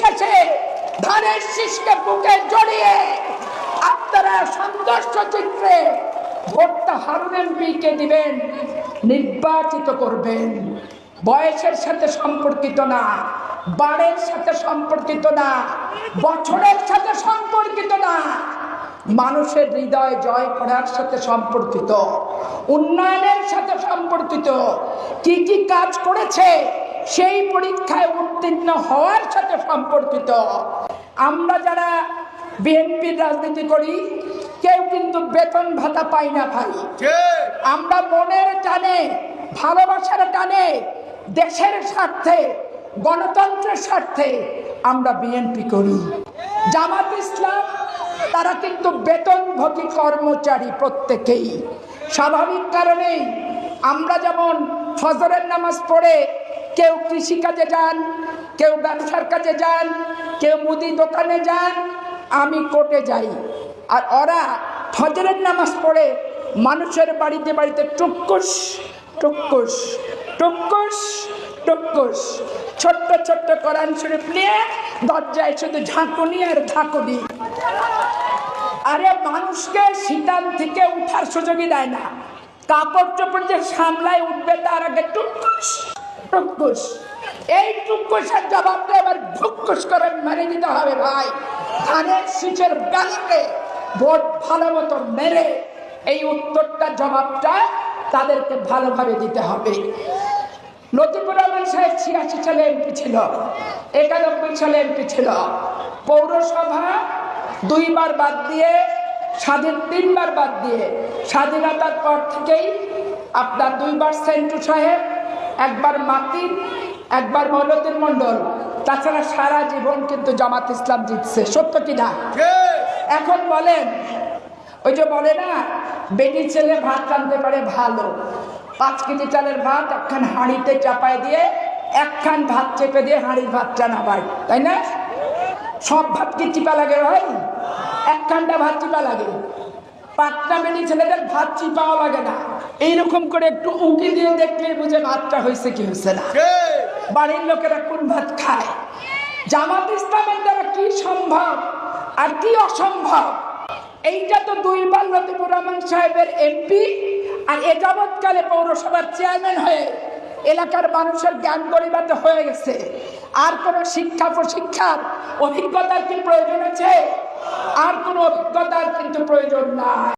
শেষে ধানের শীষকে বুকে জড়িয়ে আপনারা সন্তুষ্ট চিত্রে ভোটটা হারুন এমপিকে দিবেন, নির্বাচিত করবেন। বয়সের সাথে সম্পর্কিত না বাড়ের সাথে সম্পর্কিত না, বছরের সাথে সম্পর্কিত না। মানুষের হৃদয় জয় করার সাথে সম্পর্কিত, উন্নয়নের সাথে সম্পর্কিত, কি কি কাজ করেছে সেই পরীক্ষায় উত্তীর্ণ হওয়ার সাথে সম্পর্কিত। আমরা যারা বিএনপির রাজনীতি করি কেউ কিন্তু বেতন ভাতা পাই না ভাই। আমরা মনের টানে ভালোবাসার টানে দেশের স্বার্থে গণতন্ত্রের স্বার্থে আমরা বিএনপি করি। জামাত ইসলাম তারা কিন্তু বেতনভোগী কর্মচারী প্রত্যেকেই। স্বাভাবিক কারণেই আমরা যেমন ফজরের নামাজ পড়ে কেউ কৃষিকাজে যান, কেউ ব্যবসার কাজে যান, কেউ মুদি দোকানে যান, আমি কোর্টে যাই। আর ওরা ফজরের নামাজ পড়ে, মানুষের বাড়িতে বাড়িতে টুকুস টুকুস টুকুস টুকুস ছোট্ট ছোট্ট কোরআন শরীফ নিয়ে দরজায় শুধু ঝাঁকুনি আর ঝাঁকুনি। আরে মানুষকে শীতাল থেকে উঠার সুযোগই দেয় না। কাপড় চোপড় যে সামলায় উঠবে, তার আগে টুকুস টুকুস। এই টুকুসের জবাবটা এবার ঢুকুস করে মেরে দিতে হবে ভাই। ধানের শীষের ব্যালটে ভোট ভালো মতো মেরে এই উত্তরটা, জবাবটা তাদেরকে ভালোভাবে দিতে হবে। লতিফুর সাহেব ছিয়াশি সালে এমপি ছিল, একানব্বই সালে এমপি ছিল। পৌরসভা দুইবার বাদ দিয়ে, স্বাধীন তিনবার বাদ দিয়ে স্বাধীনতার পর থেকেই আপনার দুইবার সেন্টু সাহেব একবার মাতিন একবার মৌলদ্দিন মণ্ডল তাছাড়া সারা জীবন কিন্তু জামাত ইসলাম জিতছে। সত্য কিনা এখন বলেন ওই যে বলে না বেটি ছেলে ভাত রাঁধতে পারে ভালো। পাঁচ কেজি চালের ভাত একখান হাঁড়িতে চাপায় দিয়ে একখান ভাত চেপে দিয়ে হাঁড়ির ভাতটা নামায়। তাই না? সব ভাত কি চিপা লাগে ভাই? একখানটা ভাত চিপা লাগে। পাটনা বেটি ছেলেদের ভাত চিপাও লাগে না। এইরকম করে একটু উঁকি দিয়ে দেখলে বুঝে ভাতটা হয়েছে কি হয়েছে না। বাড়ির লোকেরা কোন ভাত খায়? জামাত ইসলামের দ্বারা কি সম্ভব আর কি অসম্ভব? এইটা তো দুইবার লতিফুর রহমান সাহেবের এমপি আর এ যাবৎকালে পৌরসভার চেয়ারম্যান হয়ে এলাকার মানুষের জ্ঞান গরিবাতে হয়ে গেছে। আর কোনো শিক্ষা প্রশিক্ষার অভিজ্ঞতার কি প্রয়োজন আছে? আর কোনো অভিজ্ঞতার কিন্তু প্রয়োজন নাই।